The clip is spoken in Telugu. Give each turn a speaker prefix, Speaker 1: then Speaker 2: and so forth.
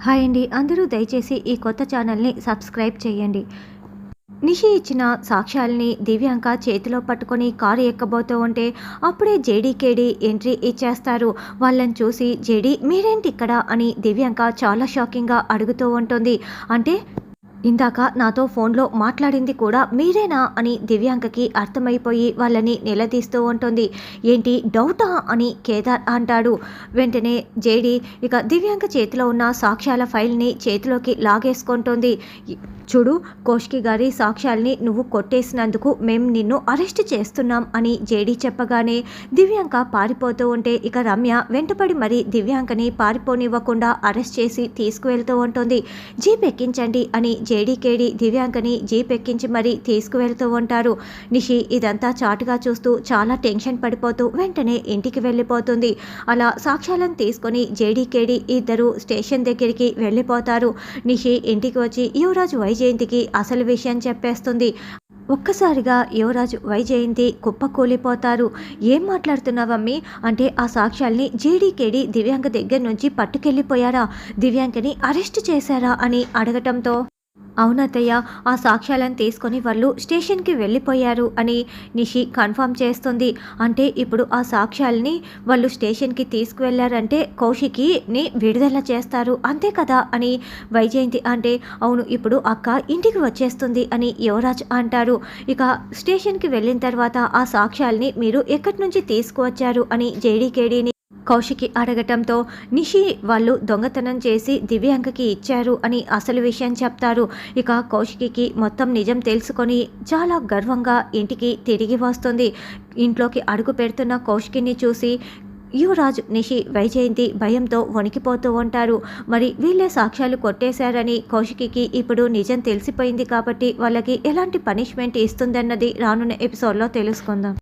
Speaker 1: హాయ్ అండి. అందరూ దయచేసి ఈ కొత్త ఛానల్ని సబ్స్క్రైబ్ చేయండి. నిషి ఇచ్చిన సాక్ష్యాల్ని దివ్యాంక చేతిలో పట్టుకొని కారు ఎక్కబోతూ ఉంటే అప్పుడే జేడీకేడి ఎంట్రీ ఇచ్చేస్తారు. వాళ్ళని చూసి జేడీ మీరేంటి ఇక్కడ? అని దివ్యాంక చాలా షాకింగ్గా అడుగుతూ ఉంటుంది. అంటే ఇందాక నాతో ఫోన్లో మాట్లాడింది కూడా మీరేనా అని దివ్యాంకకి అర్థమైపోయి వాళ్ళని నిలదీస్తూ ఉంటుంది. ఏంటి డౌటా అని కేదార్ అంటాడు. వెంటనే జేడి ఇక దివ్యాంక చేతిలో ఉన్న సాక్ష్యాల ఫైల్ని చేతిలోకి లాగేసుకుంటుంది. చూడు కోష్కి గారి సాక్ష్యాల్ని నువ్వు కొట్టేసినందుకు మేము నిన్ను అరెస్ట్ చేస్తున్నాం అని జేడీ చెప్పగానే దివ్యాంక పారిపోతూ ఉంటే ఇక రమ్య వెంటపడి మరి దివ్యాంకని పారిపోనివ్వకుండా అరెస్ట్ చేసి తీసుకువెళ్తూ ఉంటుంది. జీప్ ఎక్కించండి అని జేడీకేడి దివ్యాంకని జీప్ ఎక్కించి మరీ తీసుకువెళ్తూ ఉంటారు. నిషి ఇదంతా చాటుగా చూస్తూ చాలా టెన్షన్ పడిపోతూ వెంటనే ఇంటికి వెళ్ళిపోతుంది. అలా సాక్ష్యాలను తీసుకొని జేడీకేడి ఇద్దరు స్టేషన్ దగ్గరికి వెళ్ళిపోతారు. నిషి ఇంటికి వచ్చి యువరాజు వైజయంతికి అసలు విషయం చెప్పేస్తుంది. ఒక్కసారిగా యువరాజు వైజయంతి కుప్పకూలిపోతారు. ఏం మాట్లాడుతున్నావమ్మి అంటే ఆ సాక్ష్యాల్ని జేడీకేడి దివ్యాంక దగ్గర నుంచి పట్టుకెళ్ళిపోయారా? దివ్యాంకని అరెస్ట్ చేశారా అని అడగటంతో అవునతయ్య ఆ సాక్ష్యాలను తీసుకొని వాళ్ళు స్టేషన్కి వెళ్ళిపోయారు అని నిషి కన్ఫర్మ్ చేస్తుంది. అంటే ఇప్పుడు ఆ సాక్ష్యాలని వాళ్ళు స్టేషన్కి తీసుకువెళ్ళారంటే కౌశికిని విడుదల చేస్తారు. అంతే కదా అని వైజయంతి అంటే అవును ఇప్పుడు అక్క ఇంటికి వచ్చేస్తుంది అని యువరాజ్ అంటారు. ఇక స్టేషన్కి వెళ్ళిన తర్వాత ఆ సాక్ష్యాలని మీరు ఎక్కడి నుంచి తీసుకువచ్చారు అని జేడీకేడీని కౌశికి అడగటంతో నిషి వాళ్ళు దొంగతనం చేసి దివ్యాంకకి ఇచ్చారు అని అసలు విషయం చెప్తారు. ఇక కౌశికి మొత్తం నిజం తెలుసుకొని చాలా గర్వంగా ఇంటికి తిరిగి వస్తుంది. ఇంట్లోకి అడుగు పెడుతున్న కౌశికిని చూసి యువరాజ్ నిషి వైజయంతి భయంతో వణికిపోతూ ఉంటారు. మరి వీళ్ళే సాక్ష్యాలు కొట్టేశారని కౌశికి ఇప్పుడు నిజం తెలిసిపోయింది కాబట్టి వాళ్ళకి ఎలాంటి పనిష్మెంట్ ఇస్తుందన్నది రానున్న ఎపిసోడ్లో తెలుసుకుందాం.